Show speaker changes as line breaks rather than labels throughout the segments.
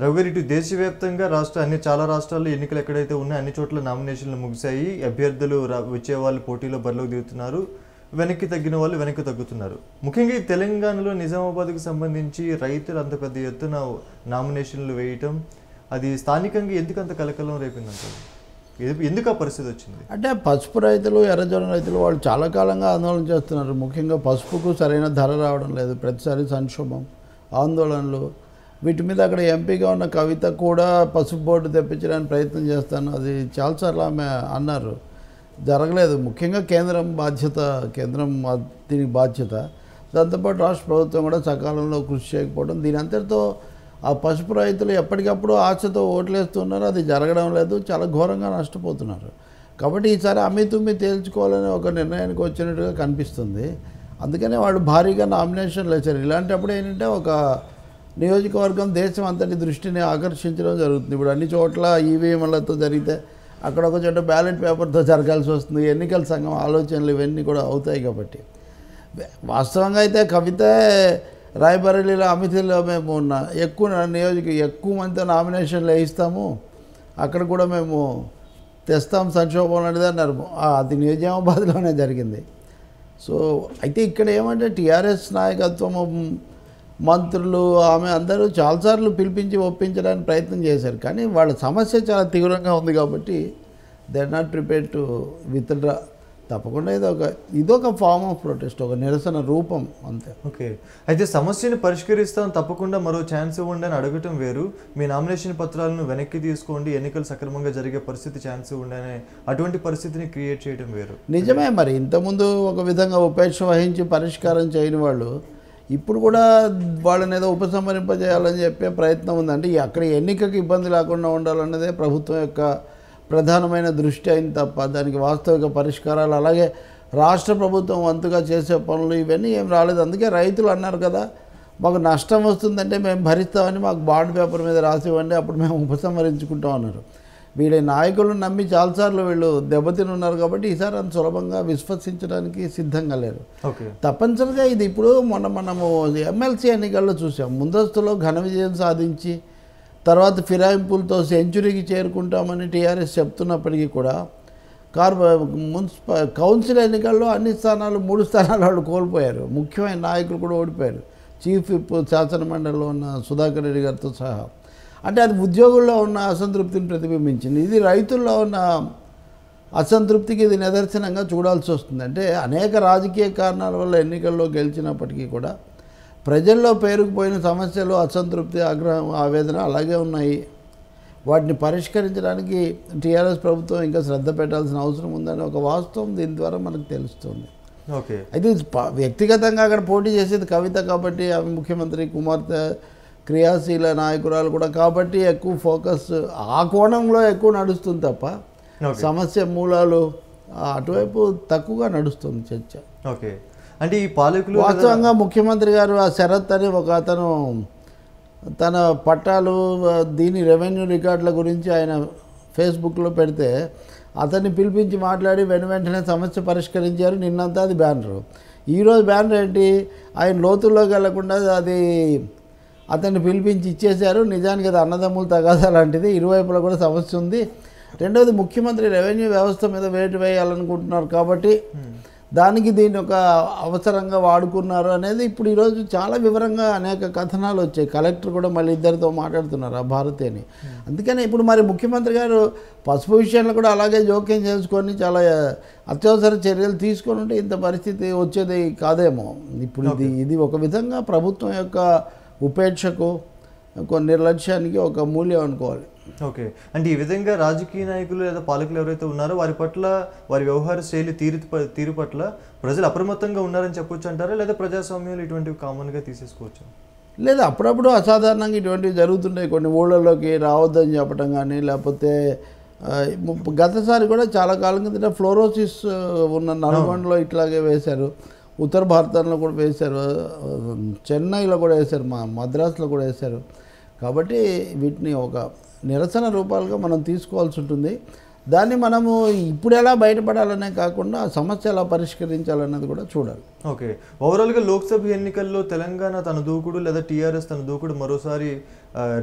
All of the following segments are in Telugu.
రవి ఇటు దేశవ్యాప్తంగా రాష్ట్ర అన్ని చాలా రాష్ట్రాల్లో ఎన్నికలు ఎక్కడైతే ఉన్నాయో అన్ని చోట్ల నామినేషన్లు ముగిశాయి. అభ్యర్థులు రా- వచ్చే వాళ్ళు పోటీలో బరిలోకి దిగుతున్నారు. వెనక్కి తగ్గిన వాళ్ళు వెనక్కి తగ్గుతున్నారు. ముఖ్యంగా ఈ తెలంగాణలో నిజామాబాద్కు సంబంధించి రైతులు అంత పెద్ద ఎత్తున నామినేషన్లు వేయటం అది స్థానికంగా ఎందుకు అంత కలకలం రేపిందంటారు? ఎందుకు ఆ పరిస్థితి వచ్చింది?
అంటే పసుపు రైతులు ఎర్రజొన్న రైతులు వాళ్ళు చాలా కాలంగా ఆందోళన చేస్తున్నారు. ముఖ్యంగా పసుపుకు సరైన ధర రావడం లేదు. ప్రతిసారి సంక్షోభం ఆందోళనలు వీటి మీద అక్కడ ఎంపీగా ఉన్న కవిత కూడా పసుపు బోర్డు తెప్పించడానికి ప్రయత్నం చేస్తాను. అది చాలాసార్లు ఆమె అన్నారు. జరగలేదు. ముఖ్యంగా కేంద్రం బాధ్యత కేంద్రం దీనికి బాధ్యత. దాంతోపాటు రాష్ట్ర ప్రభుత్వం కూడా సకాలంలో కృషి చేయకపోవడం. దీని అంతటితో ఆ పసుపు రైతులు ఎప్పటికప్పుడు ఆశతో ఓట్లేస్తున్నారు. అది జరగడం లేదు. చాలా ఘోరంగా నష్టపోతున్నారు. కాబట్టి ఈసారి అమ్మి తేల్చుకోవాలనే ఒక నిర్ణయానికి వచ్చినట్టుగా కనిపిస్తుంది. అందుకనే వాళ్ళు భారీగా నామినేషన్లు వేశారు. ఇలాంటప్పుడు ఏంటంటే ఒక నియోజకవర్గం దేశం అంతటి దృష్టిని ఆకర్షించడం జరుగుతుంది. ఇప్పుడు అన్ని చోట్ల ఈవీఎంలతో జరిగితే అక్కడ ఒక చోట బ్యాలెట్ పేపర్తో జరగాల్సి వస్తుంది. ఎన్నికల సంఘం ఆలోచనలు ఇవన్నీ కూడా అవుతాయి కాబట్టి. వాస్తవంగా అయితే కవిత రాయబరేలీలో అమితిలో మేము ఉన్న ఎక్కువ నియోజక ఎక్కువ మందితో నామినేషన్లు వేయిస్తాము. అక్కడ కూడా మేము తెస్తాం సంక్షోభం అనేది అన్నారు. అది నిజామాబాద్లోనే జరిగింది. సో అయితే ఇక్కడ ఏమంటే టీఆర్ఎస్ నాయకత్వం మంత్రులు ఆమె అందరూ చాలాసార్లు పిలిపించి ఒప్పించడానికి ప్రయత్నం చేశారు. కానీ వాళ్ళ సమస్య చాలా తీవ్రంగా ఉంది కాబట్టి they are not prepare to withdraw తప్పకుండా ఇది ఒక ఇదొక ఫార్మ్ ఆఫ్ ప్రొటెస్ట్ ఒక నిరసన రూపం అంతే.
ఓకే. అయితే సమస్యను పరిష్కరిస్తాం తప్పకుండా మరో ఛాన్స్ ఇవ్వండి అని అడగటం వేరు. మీ నామినేషన్ పత్రాలను వెనక్కి తీసుకోండి. ఎన్నికలు సక్రమంగా జరిగే పరిస్థితి ఛాన్స్ ఇవ్వండి అనే అటువంటి పరిస్థితిని క్రియేట్ చేయడం వేరు.
నిజమే మరి ఇంతకుముందు ఒక విధంగా ఉపేక్ష వహించి పరిష్కారం చేయని వాళ్ళు ఇప్పుడు కూడా వాళ్ళని ఏదో ఉపసంహరింపజేయాలని చెప్పే ప్రయత్నం ఉందంటే అక్కడ ఎన్నికకి ఇబ్బంది లేకుండా ఉండాలన్నదే ప్రభుత్వం యొక్క ప్రధానమైన దృష్టి అయింది తప్ప దానికి వాస్తవిక పరిష్కారాలు అలాగే రాష్ట్ర ప్రభుత్వం వంతుగా చేసే పనులు ఇవన్నీ ఏం రాలేదు. అందుకే రైతులు అన్నారు కదా మాకు నష్టం వస్తుందంటే మేము భరిస్తామని మాకు బాండ్ పేపర్ మీద రాసి ఇవ్వండి అప్పుడు మేము ఉపసంహరించుకుంటాం అన్నారు. వీళ్ళ నాయకులను నమ్మి చాలాసార్లు వీళ్ళు దెబ్బతిని ఉన్నారు కాబట్టి ఈసారి అంత సులభంగా విశ్వసించడానికి సిద్ధంగా లేరు.
ఓకే.
తప్పనిసరిగా ఇది ఇప్పుడు మొన్న మనము ఎమ్మెల్సీ ఎన్నికల్లో చూసాం. ముందస్తులో ఘన విజయం సాధించి తర్వాత ఫిరాయింపులతో సెంచురీకి చేరుకుంటామని టీఆర్ఎస్ చెప్తున్నప్పటికీ కూడా కార్ మున్సిపల్ కౌన్సిల్ ఎన్నికల్లో అన్ని స్థానాలు మూడు స్థానాలు వాళ్ళు కోల్పోయారు. ముఖ్యమైన నాయకులు కూడా ఓడిపోయారు. చీఫ్ విప్ శాసనమండలిలో ఉన్న సుధాకర్ రెడ్డి గారితో సహా. అంటే అది ఉద్యోగుల్లో ఉన్న అసంతృప్తిని ప్రతిబింబించింది. ఇది రైతుల్లో ఉన్న అసంతృప్తికి ఇది నిదర్శనంగా చూడాల్సి వస్తుంది. అంటే అనేక రాజకీయ కారణాల వల్ల ఎన్నికల్లో గెలిచినప్పటికీ కూడా ప్రజల్లో పేరుకుపోయిన సమస్యలు అసంతృప్తి ఆగ్రహం ఆవేదన అలాగే ఉన్నాయి. వాటిని పరిష్కరించడానికి టీఆర్ఎస్ ప్రభుత్వం ఇంకా శ్రద్ధ పెట్టాల్సిన అవసరం ఉందని ఒక వాస్తవం దీని ద్వారా మనకు తెలుస్తుంది.
ఓకే.
అయితే వ్యక్తిగతంగా అక్కడ పోటీ చేసేది కవిత కాబట్టి ఆమె ముఖ్యమంత్రి కుమార్తె క్రియాశీల నాయకురాలు కూడా కాబట్టి ఎక్కువ ఫోకస్ ఆ కోణంలో ఎక్కువ నడుస్తుంది తప్ప సమస్య మూలాలు అటువైపు తక్కువగా నడుస్తుంది చర్చ.
ఓకే. అంటే ఈ పాలకులు
వాస్తవంగా ముఖ్యమంత్రి గారు ఆ శరత్ అని ఒక అతను తన పట్టాలు దీని రెవెన్యూ రికార్డుల గురించి ఆయన ఫేస్బుక్లో పెడితే అతన్ని పిలిపించి మాట్లాడి వెను వెంటనే సమస్య పరిష్కరించారు. నిన్నంతా అది బ్యానరు. ఈరోజు బ్యానర్ ఏంటి? ఆయన లోతుల్లోకి వెళ్ళకుండా అది అతన్ని పిలిపించి ఇచ్చేశారు. నిజానికి అది అన్నదమ్ములు తగాదా లాంటిది. ఇరువైపులా కూడా సమస్య ఉంది. రెండవది ముఖ్యమంత్రి రెవెన్యూ వ్యవస్థ మీద వేటు వేయాలనుకుంటున్నారు కాబట్టి దానికి దీన్ని ఒక అవసరంగా వాడుకున్నారు అనేది ఇప్పుడు ఈరోజు చాలా వివరంగా అనేక కథనాలు వచ్చాయి. కలెక్టర్ కూడా మళ్ళీ ఇద్దరితో మాట్లాడుతున్నారు ఆ భారతి అని అందుకని ఇప్పుడు మరి ముఖ్యమంత్రి గారు పసుపు విషయంలో కూడా అలాగే జోక్యం చేసుకొని చాలా అత్యవసర చర్యలు తీసుకొని ఉంటే ఇంత పరిస్థితి వచ్చేది కాదేమో. ఇప్పుడు ఇది ఇది ఒక విధంగా ప్రభుత్వం యొక్క ఉపేక్షకు ఒక నిర్లక్ష్యానికి ఒక మూల్యం అనుకోవాలి.
ఓకే. అంటే ఈ విధంగా రాజకీయ నాయకులు లేదా పాలకులు ఎవరైతే ఉన్నారో వారి పట్ల వారి వ్యవహార శైలి తీరు తీరు పట్ల ప్రజలు అప్రమత్తంగా ఉన్నారని చెప్పొచ్చు అంటారా? లేదా ప్రజాస్వామ్యంలో ఇటువంటివి కామన్గా తీసేసుకోవచ్చు?
లేదా అప్పుడప్పుడు అసాధారణంగా ఇటువంటివి జరుగుతుంటాయి. కొన్ని ఊళ్ళలోకి రావద్దని చెప్పడం కానీ లేకపోతే గతసారి కూడా చాలా కాలం కిందట ఫ్లోరోసిస్ ఉన్న నల్గొండలో ఇట్లాగే వేశారు. ఉత్తర భారతంలో కూడా వేశారు చెన్నైలో కూడా వేశారు మా మద్రాసులో కూడా వేశారు. కాబట్టి వీటిని ఒక నిరసన రూపాలుగా మనం తీసుకోవాల్సి ఉంటుంది. దాన్ని మనము ఇప్పుడు ఎలా బయటపడాలనే కాకుండా ఆ సమస్య ఎలా పరిష్కరించాలన్నది కూడా చూడాలి.
ఓకే. ఓవరాల్గా లోక్సభ ఎన్నికల్లో తెలంగాణ తన దూకుడు లేదా టీఆర్ఎస్ తన దూకుడు మరోసారి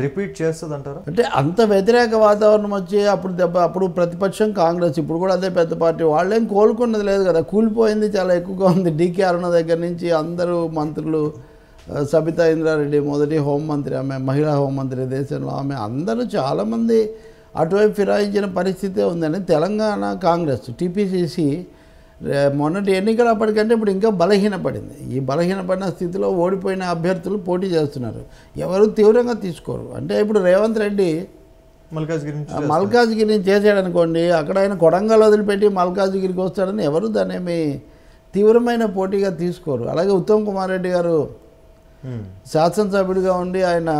రిపీట్ చేస్తుంది అంటారా
అంటే అంత వ్యతిరేక వాతావరణం వచ్చి అప్పుడు దెబ్బ అప్పుడు ప్రతిపక్షం కాంగ్రెస్ ఇప్పుడు కూడా అదే పెద్ద పార్టీ వాళ్ళేం కోలుకున్నది లేదు కదా. కూలిపోయింది చాలా ఎక్కువగా ఉంది. డీకే అరుణ దగ్గర నుంచి అందరూ మంత్రులు సబితా ఇంద్రారెడ్డి మొదటి హోంమంత్రి ఆమె మహిళా హోంమంత్రి దేశంలో ఆమె అందరూ చాలామంది అటువైపు ఫిరాయించిన పరిస్థితే ఉందని తెలంగాణ కాంగ్రెస్ టీపీసీసీ మొన్నటి ఎన్నికలు అప్పటికంటే ఇప్పుడు ఇంకా బలహీనపడింది. ఈ బలహీనపడిన స్థితిలో ఓడిపోయిన అభ్యర్థులు పోటీ చేస్తున్నారు. ఎవరు తీవ్రంగా తీసుకోరు. అంటే ఇప్పుడు రేవంత్ రెడ్డి
మల్కాజ్గిరి
మల్కాజ్గిరిని చేసాడు అనుకోండి అక్కడ ఆయన కొడంగల్ వదిలిపెట్టి మల్కాజ్గిరికి వస్తాడని ఎవరు దాన్ని తీవ్రమైన పోటీగా తీసుకోరు. అలాగే ఉత్తమ్ కుమార్ రెడ్డి గారు. శాసనసభ్యుడిగా ఉండి ఆయన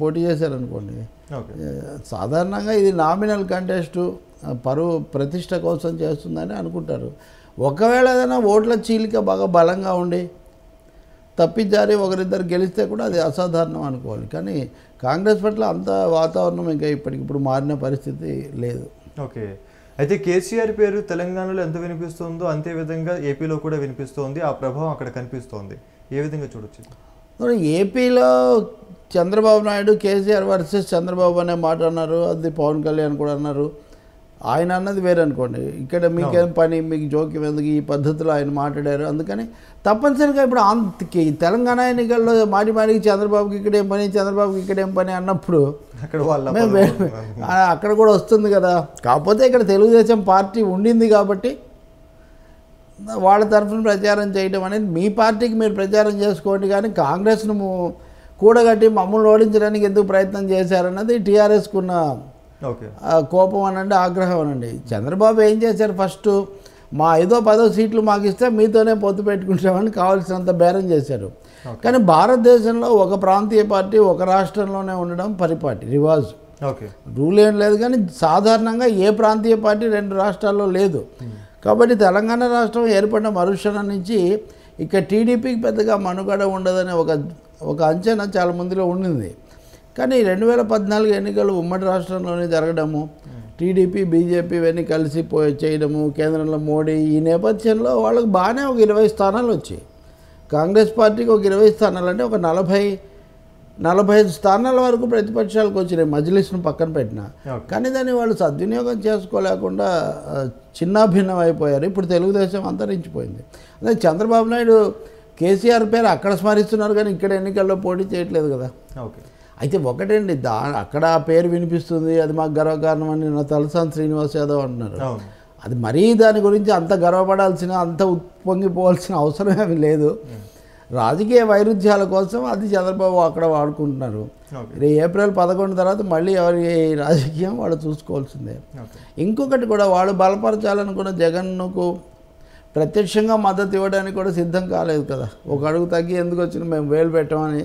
పోటీ చేశారనుకోండి సాధారణంగా ఇది నామినల్ కంటెస్టు పరువు ప్రతిష్ట కోసం చేస్తుందని అనుకుంటారు. ఒకవేళ ఏదైనా ఓట్ల చీలిక బాగా బలంగా ఉండి తప్పిజారి ఒకరిద్దరు గెలిస్తే కూడా అది అసాధారణం అనుకోవాలి. కానీ కాంగ్రెస్ పట్ల అంత వాతావరణం ఇంకా ఇప్పటికిప్పుడు మారిన పరిస్థితి లేదు.
ఓకే. అయితే కేసీఆర్ పేరు తెలంగాణలో ఎంత వినిపిస్తుందో అంతే విధంగా ఏపీలో కూడా వినిపిస్తోంది. ఆ ప్రభావం అక్కడ కనిపిస్తోంది. ఏ విధంగా చూడొచ్చు?
మరి ఏపీలో చంద్రబాబు నాయుడు కేసీఆర్ వర్సెస్ చంద్రబాబు అనే మాట అన్నారు. అది పవన్ కళ్యాణ్ కూడా అన్నారు. ఆయన అన్నది వేరే అనుకోండి. ఇక్కడ మీకేం పని మీకు జోక్యం ఎందుకు? ఈ పద్ధతిలో ఆయన మాట్లాడారు. అందుకని తప్పనిసరిగా ఇప్పుడు ఆంధ్రకి తెలంగాణ ఎన్నికల్లో మాటి మాటికి చంద్రబాబుకి ఇక్కడేం పని చంద్రబాబుకి ఇక్కడేం పని అన్నప్పుడు
అక్కడ
అక్కడ కూడా వస్తుంది కదా. కాకపోతే ఇక్కడ తెలుగుదేశం పార్టీ ఉండింది కాబట్టి వాళ్ళ తరఫున ప్రచారం చేయడం అనేది మీ పార్టీకి మీరు ప్రచారం చేసుకోండి కానీ కాంగ్రెస్ను కూడగట్టి మమ్మల్ని ఓడించడానికి ఎందుకు ప్రయత్నం చేశారన్నది టీఆర్ఎస్కు ఉన్న కోపం అనండి ఆగ్రహం అనండి. చంద్రబాబు ఏం చేశారు ఫస్ట్? మా ఐదో పదో సీట్లు మాకు ఇస్తే మీతోనే పొత్తు పెట్టుకుంటామని కావాల్సినంత బేరం చేశారు. కానీ భారతదేశంలో ఒక ప్రాంతీయ పార్టీ ఒక రాష్ట్రంలోనే ఉండడం పరిపాటి రివాజు.
ఓకే.
రూల్ ఏం లేదు కానీ సాధారణంగా ఏ ప్రాంతీయ పార్టీ రెండు రాష్ట్రాల్లో లేదు. కాబట్టి తెలంగాణ రాష్ట్రం ఏర్పడిన మరుక్షణం నుంచి ఇక టీడీపీకి పెద్దగా మనుగడ ఉండదనే ఒక ఒక అంచనా చాలా మందిలో ఉండింది. కానీ రెండు వేల పద్నాలుగు ఎన్నికలు ఉమ్మడి రాష్ట్రంలోనే జరగడము టీడీపీ బీజేపీ ఇవన్నీ కలిసి పోయి చేయడము కేంద్రంలో మోడీ ఈ నేపథ్యంలో వాళ్ళకి బాగానే ఒక ఇరవై స్థానాలు వచ్చాయి. కాంగ్రెస్ పార్టీకి ఒక ఇరవై స్థానాలు అంటే ఒక నలభై నలభై ఐదు స్థానాల వరకు ప్రతిపక్షాలకు వచ్చినాయి మజ్లిస్ను పక్కన పెట్టిన. కానీ దాన్ని వాళ్ళు సద్వినియోగం చేసుకోలేకుండా చిన్నాభిన్నం అయిపోయారు. ఇప్పుడు తెలుగుదేశం అంతరించిపోయింది. అదే చంద్రబాబు నాయుడు కేసీఆర్ పేరు అక్కడ స్మరిస్తున్నారు కానీ ఇక్కడ ఎన్నికల్లో పోటీ చేయట్లేదు కదా.
ఓకే.
అయితే ఒకటండి దా అక్కడ పేరు వినిపిస్తుంది అది మాకు గర్వకారణం అని నా తలసాని శ్రీనివాస్ యాదవ్ అంటున్నారు. అది మరీ దాని గురించి అంత గర్వపడాల్సిన అంత ఉప్పొంగిపోవాల్సిన అవసరం ఏమీ లేదు. రాజకీయ వైరుధ్యాల కోసం అది చంద్రబాబు అక్కడ వాడుకుంటున్నారు. ఏప్రిల్ పదకొండు తర్వాత మళ్ళీ ఎవరి రాజకీయం వాళ్ళు చూసుకోవాల్సిందే. ఇంకొకటి కూడా వాళ్ళు బలపరచాలనుకున్న జగన్కు ప్రత్యక్షంగా మద్దతు ఇవ్వడానికి కూడా సిద్ధం కాలేదు కదా. ఒక అడుగు తగ్గి ఎందుకు వచ్చిన మేము వేలు పెట్టమని